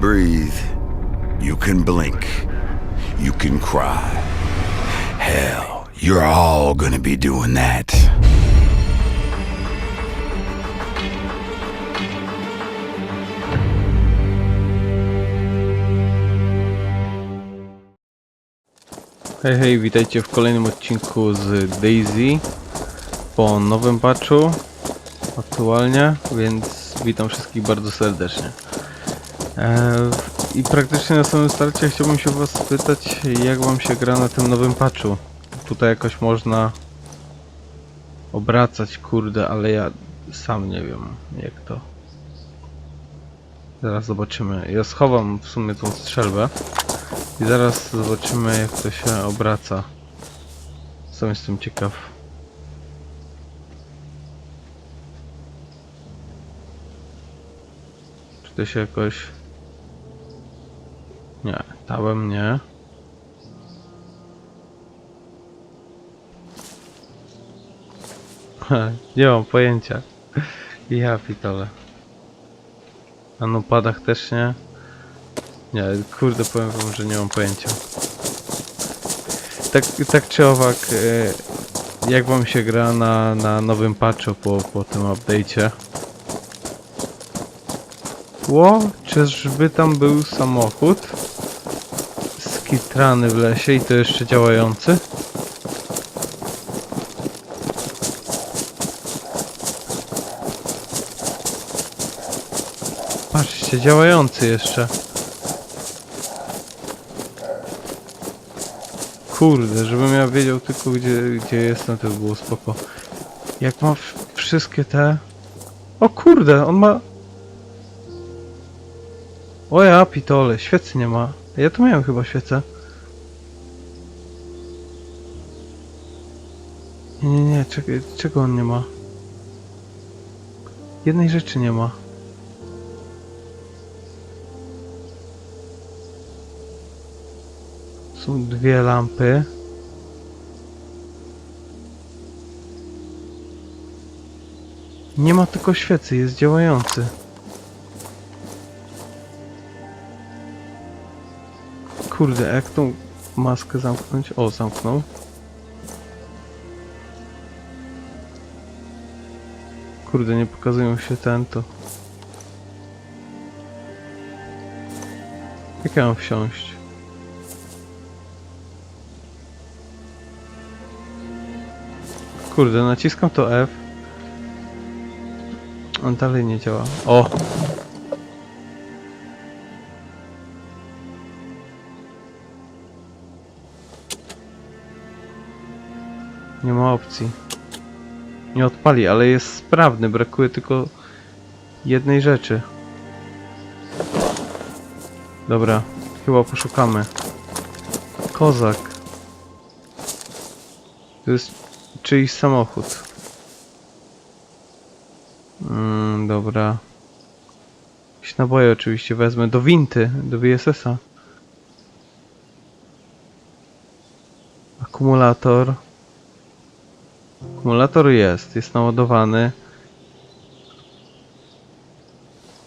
breathe. You can blink. You can cry. Hell, you're all gonna be doing that. Hej, hej, witajcie w kolejnym odcinku z Daisy po nowym patchu aktualnie, więc witam wszystkich bardzo serdecznie. E, I praktycznie na samym starcie chciałbym się was spytać, jak wam się gra na tym nowym patchu. Tutaj jakoś można obracać, kurde, ale ja sam nie wiem jak to. Zaraz zobaczymy. Ja schowam w sumie tą strzelbę. I zaraz zobaczymy jak to się obraca. Sam jestem ciekaw. Czy to się jakoś... Nie, tabem nie. nie mam pojęcia. Ja pitole. A no padach też nie. Nie, kurde powiem wam, że nie mam pojęcia. Tak, tak czy owak, e, jak wam się gra na, na nowym patchu po, po tym update'cie? Ło, czyżby tam był samochód? Skitrany w lesie i to jeszcze działający? Patrzcie, działający jeszcze. Kurde, żebym ja wiedział tylko gdzie, gdzie jestem, to by było spoko. Jak ma wszystkie te... O kurde, on ma... O ja pitole, świecy nie ma. Ja tu miałem chyba świecę. Nie, nie, nie, czekaj, czego on nie ma? Jednej rzeczy nie ma. Są dwie lampy. Nie ma tylko świecy, jest działający. Kurde, jak tą maskę zamknąć? O, zamknął. Kurde, nie pokazują się ten to. Jak ja mam wsiąść? Kurde, naciskam to F. On dalej nie działa. O! Opcji. Nie odpali, ale jest sprawny. Brakuje tylko jednej rzeczy. Dobra, chyba poszukamy. Kozak. To jest czyjś samochód. Mm, dobra. Jakieś naboje oczywiście wezmę. Do winty, do VSS-a. Akumulator. Akumulator jest, jest naładowany.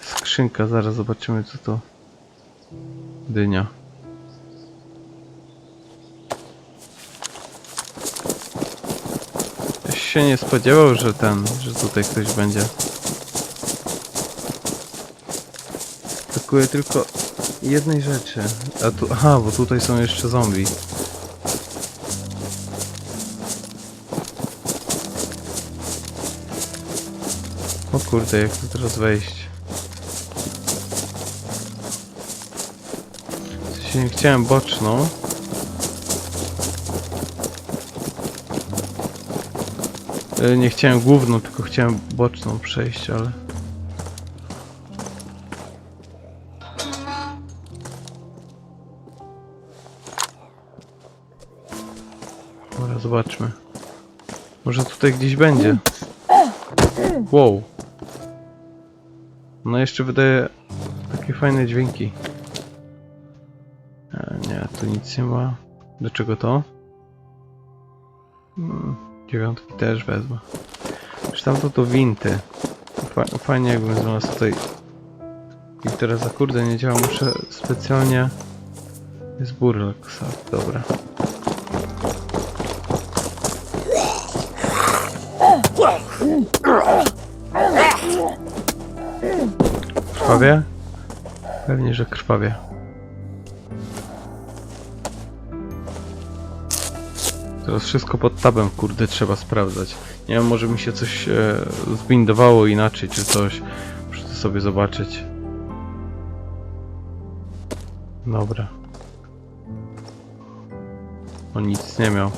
Skrzynka, zaraz zobaczymy co to. Dynia. Ktoś się nie spodziewał, że ten, że tutaj ktoś będzie. Brakuje tylko jednej rzeczy. A tu, aha, bo tutaj są jeszcze zombie. Kurde, jak tu teraz wejść? W nie chciałem boczną. E, Nie chciałem główną, tylko chciałem boczną przejść, ale... Dobra, zobaczmy. Może tutaj gdzieś będzie. Wow. No jeszcze wydaje takie fajne dźwięki. E, nie, tu nic nie ma. Do czego to? Hmm, dziewiątki też wezmę. Już tam to winty. Fa fajnie jakbym znalazł tutaj I teraz za kurde nie działa, muszę specjalnie... Jest burlak, dobra. Krwawie? Pewnie, że krwawie. Teraz wszystko pod tabem, kurde, trzeba sprawdzać. Nie wiem, może mi się coś e, zbindowało inaczej, czy coś. Muszę to sobie zobaczyć. Dobra. On nic nie miał.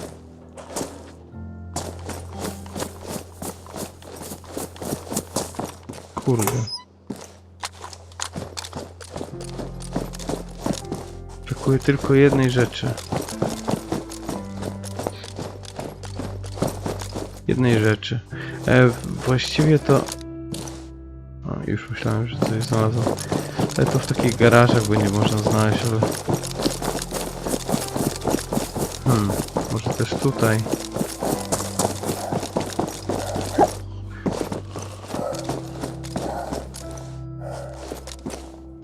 Kurde. Brakuje tylko jednej rzeczy. Jednej rzeczy. E, właściwie to... O, już myślałem, że coś znalazłem. Ale to w takich garażach by nie można znaleźć, ale... Hmm, może też tutaj.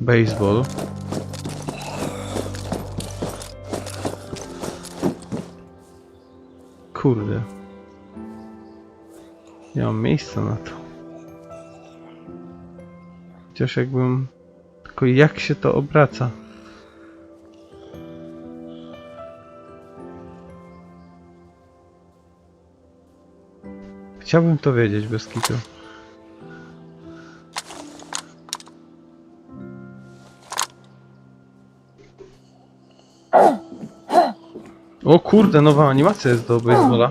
Baseball. Kurde. Nie mam miejsca na to. Chociaż jakbym... Tylko jak się to obraca? Chciałbym to wiedzieć bez kitu. O kurde, nowa animacja jest do baseballa.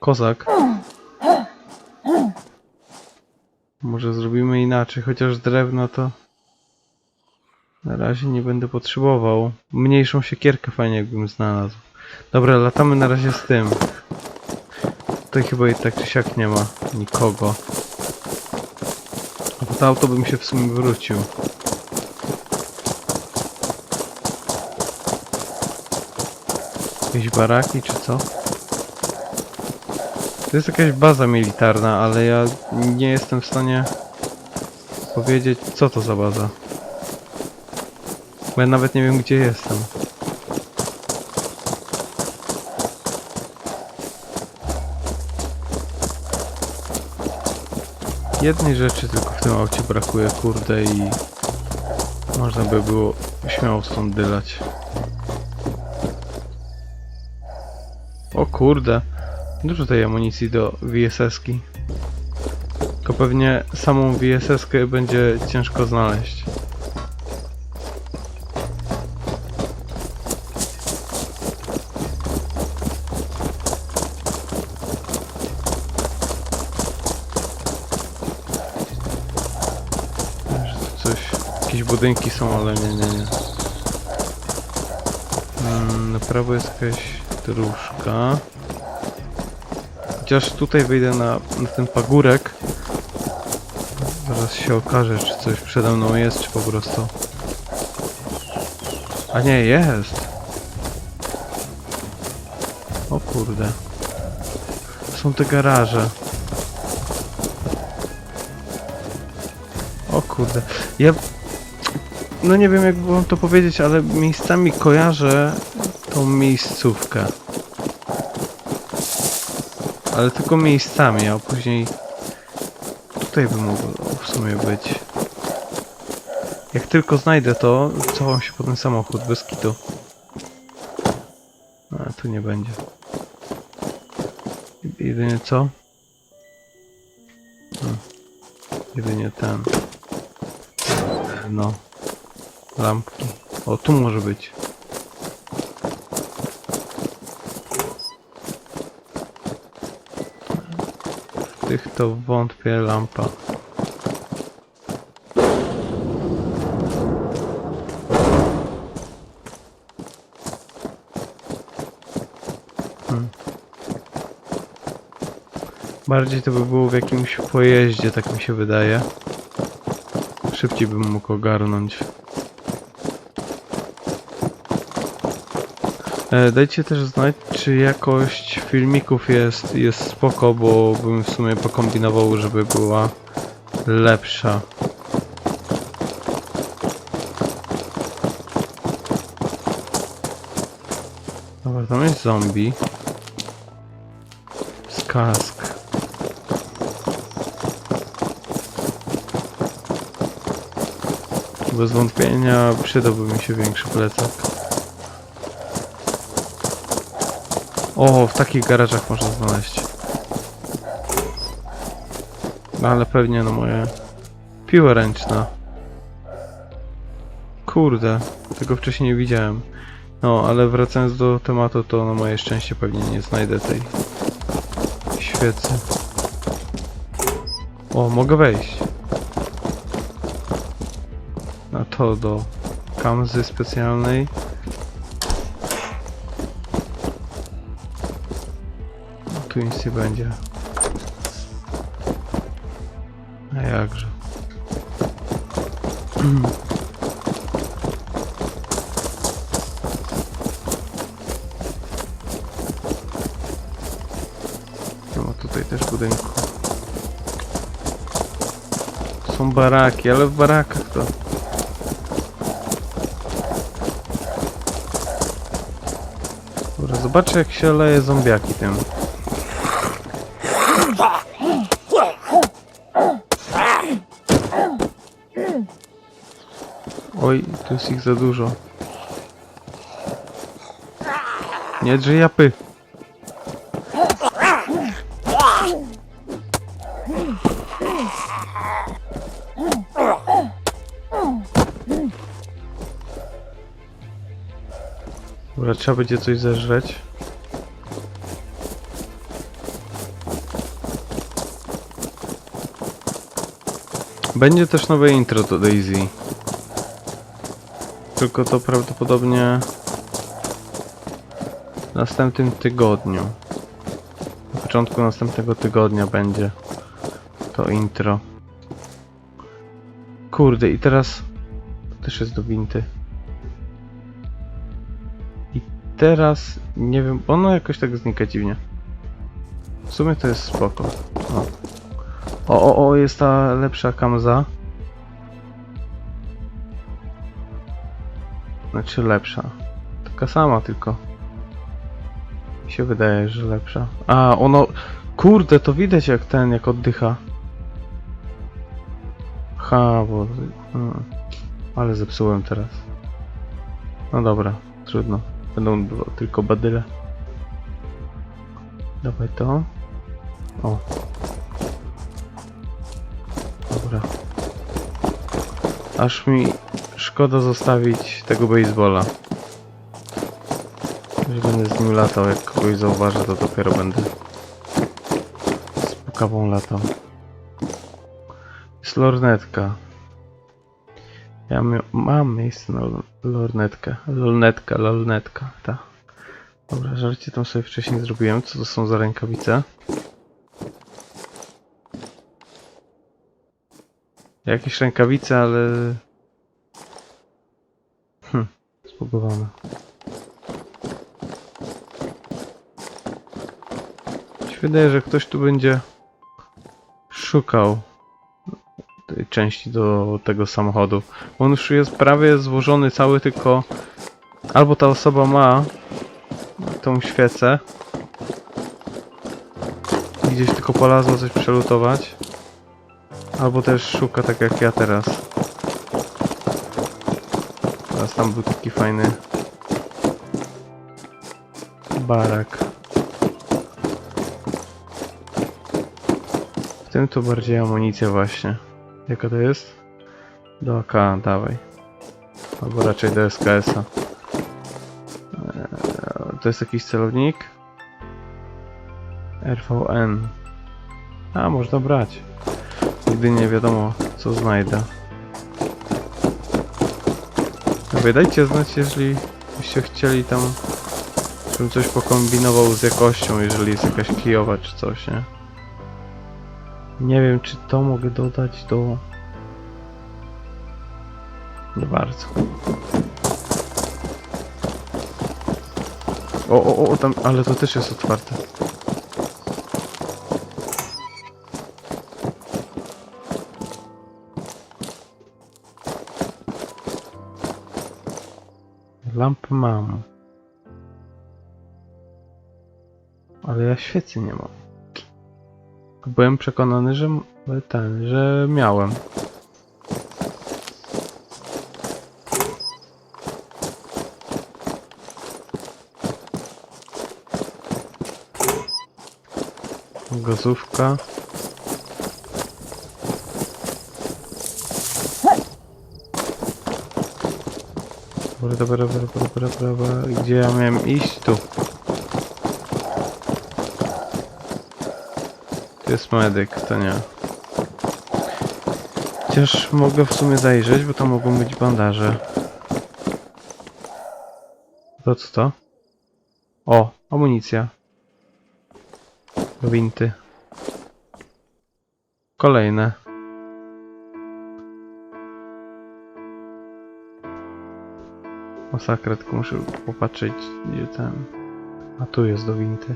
Kozak. Może zrobimy inaczej, chociaż drewno to na razie nie będę potrzebował. Mniejszą siekierkę fajnie jakbym znalazł. Dobra, latamy na razie z tym. Tutaj chyba i tak czy siak nie ma nikogo. Po to auto bym się w sumie wrócił. Jakieś baraki czy co? To jest jakaś baza militarna, ale ja nie jestem w stanie powiedzieć co to za baza. Bo ja nawet nie wiem gdzie jestem. Jednej rzeczy tylko w tym aucie brakuje, kurde, i można by było śmiało stąd dylać. O kurde, dużo tej amunicji do VSS-ki. Tylko pewnie samą VSS-kę będzie ciężko znaleźć. Coś, jakieś budynki są, ale nie, nie, nie. Mm, na prawo jest jakaś dróżka. Chociaż tutaj wyjdę na, na ten pagórek. Zaraz się okaże, czy coś przede mną jest, czy po prostu... A nie, jest! O kurde. Są te garaże. O kurde. Ja... No nie wiem jak wam to powiedzieć, ale miejscami kojarzę tą miejscówkę. Ale tylko miejscami, a później tutaj by mogło w sumie być. Jak tylko znajdę to, cofam się po ten samochód bez kitu. A tu nie będzie. Jedynie co? Jedynie ten. No. Lampki. O, tu może być. Tych to wątpię lampa. Hmm. Bardziej to by było w jakimś pojeździe, tak mi się wydaje. Szybciej bym mógł ogarnąć. E, dajcie też znać, czy jakość filmików jest, jest spoko, bo bym w sumie pokombinował, żeby była lepsza. Dobra, tam jest zombie. Skask. Bez wątpienia przydałby mi się większy plecak. O, w takich garażach można znaleźć. No ale pewnie no moje piła ręczna. Kurde, tego wcześniej nie widziałem. No, ale wracając do tematu, to na moje szczęście pewnie nie znajdę tej świecy. O, mogę wejść. Na to do kamzy specjalnej. Tu nic nie będzie. A jakże. Nie ma tutaj też budynku. Są baraki, ale w barakach to... Dobra, zobaczę jak się leje zombiaki tym. Oj, tu jest ich za dużo. Nie drzyj japy. Dobra, trzeba będzie coś zeżreć. Będzie też nowe intro do Daisy. Tylko to prawdopodobnie w następnym tygodniu. Na początku następnego tygodnia będzie to intro. Kurde, i teraz to też jest do Winty. I teraz nie wiem, ono jakoś tak znika dziwnie. W sumie to jest spoko. O, o, o, o jest ta lepsza kamza. Znaczy lepsza. Taka sama tylko. Mi się wydaje, że lepsza. A, ono... Kurde, to widać jak ten, jak oddycha. Ha, bo... Ale zepsułem teraz. No dobra, trudno. Będą tylko badyle. Dawaj to. O. Dobra. Aż mi szkoda zostawić tego baseballa. Że będę z nim latał, jak kogoś zauważę, to dopiero będę z pukawą latał. Jest lornetka. Ja mam miejsce na lornetkę. Lolnetka, lolnetka, tak. Dobra, żarcie tam sobie wcześniej zrobiłem. Co to są za rękawice? Jakieś rękawice, ale... Mi się wydaje, że ktoś tu będzie szukał tej części do tego samochodu. On już jest prawie złożony cały, tylko albo ta osoba ma tą świecę gdzieś tylko polazła coś przelutować, albo też szuka tak jak ja teraz. Teraz tam był taki fajny barak. W tym to bardziej amunicja właśnie. Jaka to jest? Do AK, dawaj. Albo raczej do SKS-a. Eee, to jest jakiś celownik? RVN. A, można brać. Nigdy nie wiadomo, co znajdę. Mówię, dajcie znać, jeżeli byście chcieli tam, żebym coś pokombinował z jakością, jeżeli jest jakaś kijowa czy coś, nie? Nie wiem, czy to mogę dodać do... Nie bardzo. O, o, o, tam, ale to też jest otwarte. Lampy mam. Ale ja świecy nie mam. Byłem przekonany, że ten, że miałem. Gazówka. Dobra, dobra, dobra, dobra, dobra. Gdzie ja miałem iść? Tu. To jest medyk, to nie. Chociaż mogę w sumie zajrzeć, bo to mogą być bandaże. To co to? O, amunicja. Winty. Kolejne. Masakra, tylko muszę popatrzeć gdzie ten... A tu jest do winty.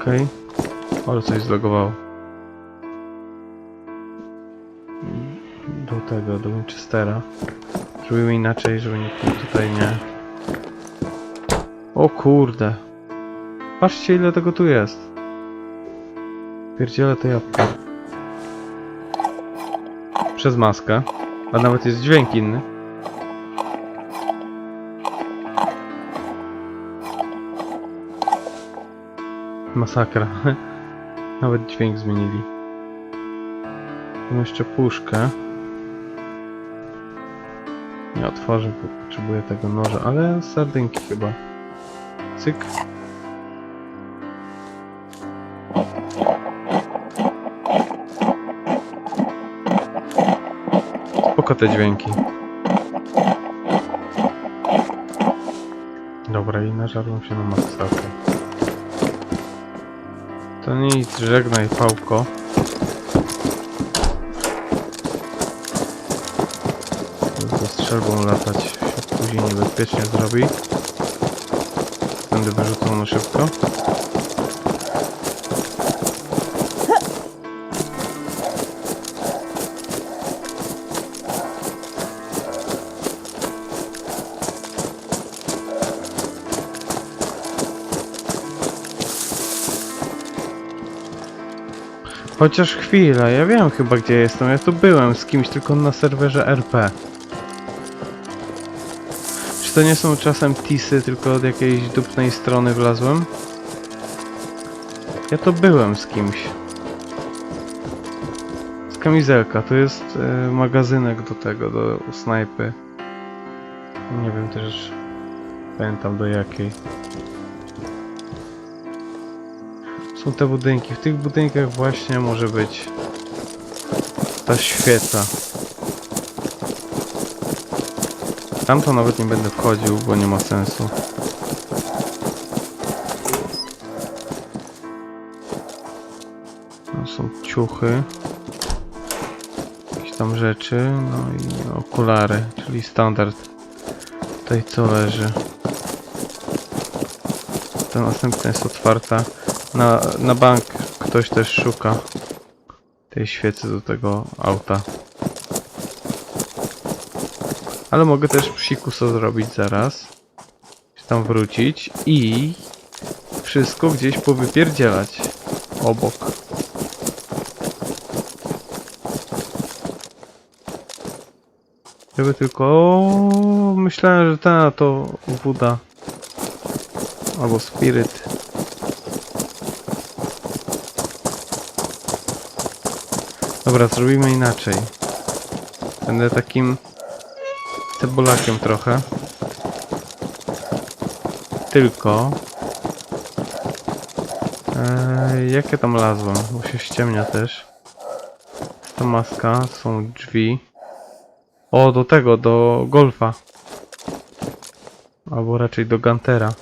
Okej. Ale coś zlogowało. Do tego, do Winchestera. Zrobimy inaczej, żeby nikt tutaj nie... O kurde. Patrzcie ile tego tu jest. Pierdziele to jabłko. Przez maskę. A nawet jest dźwięk inny. Masakra. Nawet dźwięk zmienili. Mam jeszcze puszkę. Nie otworzę, bo potrzebuję tego noża, ale sardynki chyba. Cyk. Te dźwięki. Dobra, i nażarłem się na masakrę. To nic, żegnaj pałko. Ze strzelbą latać się później niebezpiecznie zrobi. Będę wyrzucał na szybko. Chociaż chwila, ja wiem chyba gdzie jestem. Ja tu byłem z kimś tylko na serwerze RP. Czy to nie są czasem tisy, tylko od jakiejś dupnej strony wlazłem? Ja to byłem z kimś. Z kamizelka, to jest e, magazynek do tego, do snajpy. Nie wiem też, pamiętam do jakiej. Są te budynki. W tych budynkach właśnie może być ta świeca. Tam to nawet nie będę wchodził, bo nie ma sensu. No, są ciuchy. Jakieś tam rzeczy. No i okulary, czyli standard. Tutaj co leży. Ta następna jest otwarta. Na, na bank ktoś też szuka tej świecy do tego auta. Ale mogę też psikusa zrobić zaraz. Tam wrócić i wszystko gdzieś powypierdzielać obok. Żeby tylko... O, myślałem, że ta to woda. Albo spiryt. Dobra, zrobimy inaczej. Będę takim cebulakiem trochę. Tylko... Eee, jak ja tam lazłem? Bo się ściemnia też. Ta maska, są drzwi. O, do tego, do golfa. Albo raczej do Gantera.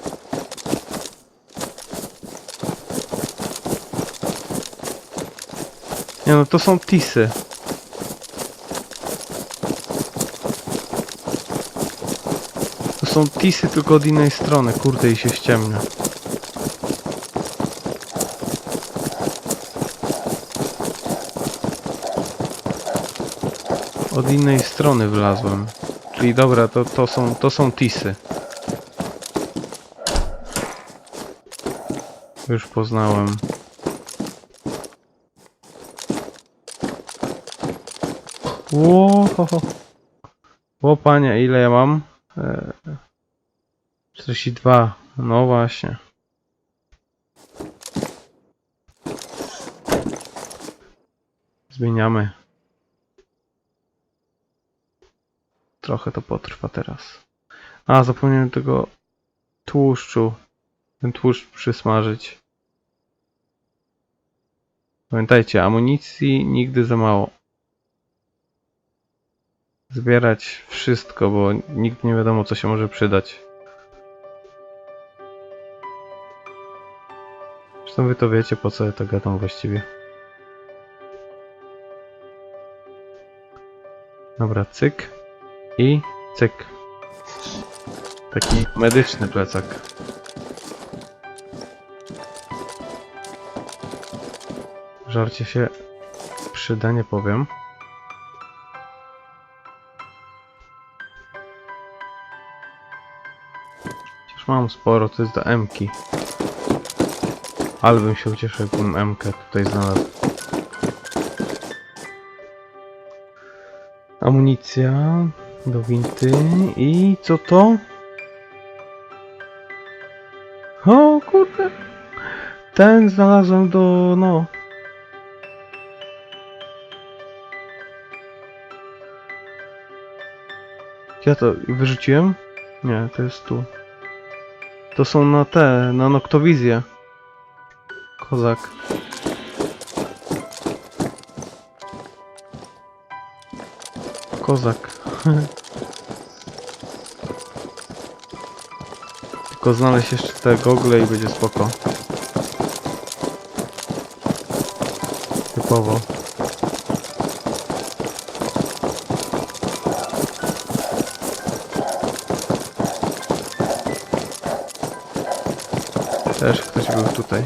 Nie no, to są tisy. są tisy tylko od innej strony, kurde i się ściemnia. Od innej strony wlazłem. Czyli dobra, to, to są to są tisy. Już poznałem. Ło, ho, ho. Ło panie, ile ja mam? E, 42. No właśnie. Zmieniamy. Trochę to potrwa teraz. A, zapomniałem tego tłuszczu. Ten tłuszcz przysmażyć. Pamiętajcie, amunicji nigdy za mało. Zbierać wszystko, bo nigdy nie wiadomo co się może przydać. Zresztą wy to wiecie po co ja to gadam właściwie. Dobra, cyk i cyk. Taki medyczny plecak. Żarcie się przyda, nie powiem. Mam sporo, to jest do M-ki. Ale bym się ucieszył, jakbym M-kę tutaj znalazł. Amunicja do winty i co to? O kurde! Ten znalazłem do, no... Ja to wyrzuciłem? Nie, to jest tu. To są na te, na noktowizję. Kozak. Kozak. Tylko znaleźć jeszcze te gogle i będzie spoko. Typowo. Też ktoś był tutaj.